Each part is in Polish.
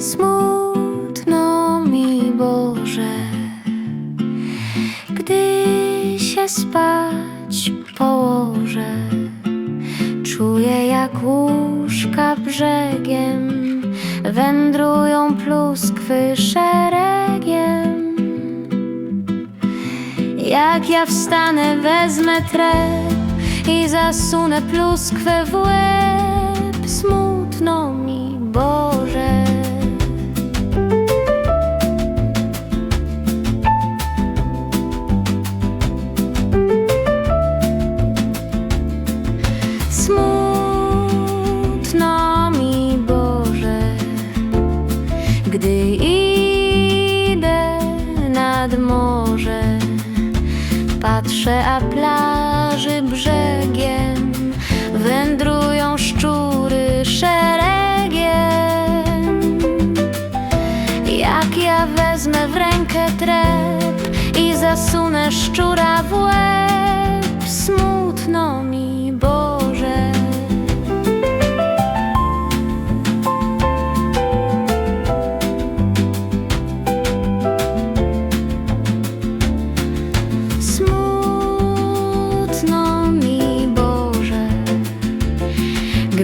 Smutno mi Boże, gdy się spać położę. Czuję jak łóżka brzegiem wędrują pluskwy szeregiem. Jak ja wstanę, wezmę trep i zasunę pluskwę w łeb. Smutno nad morze. Patrzę, a plaży brzegiem wędrują szczury szeregiem. Jak ja wezmę w rękę trep i zasunę szczura w łeb, smutno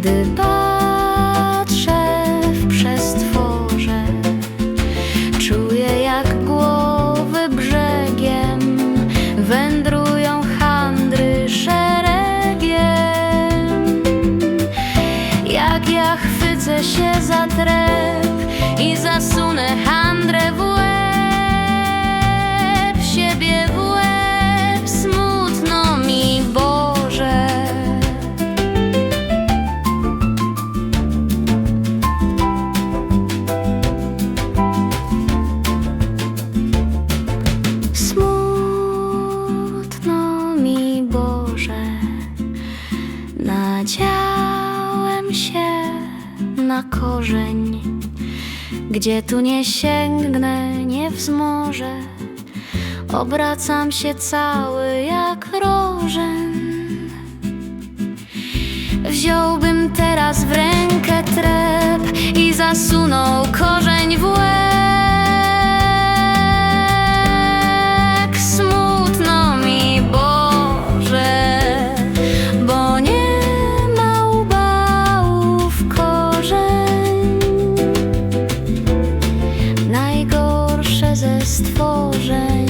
gdy patrzę w przestworze. Czuję jak głowy brzegiem wędrują handry szeregiem. Jak ja chwycę się za trep i zasunę nadziałem się na korzeń, gdzie tu nie sięgnę, nie wzmożę. Obracam się cały jak rożen. Wziąłbym teraz w rękę stworzeń.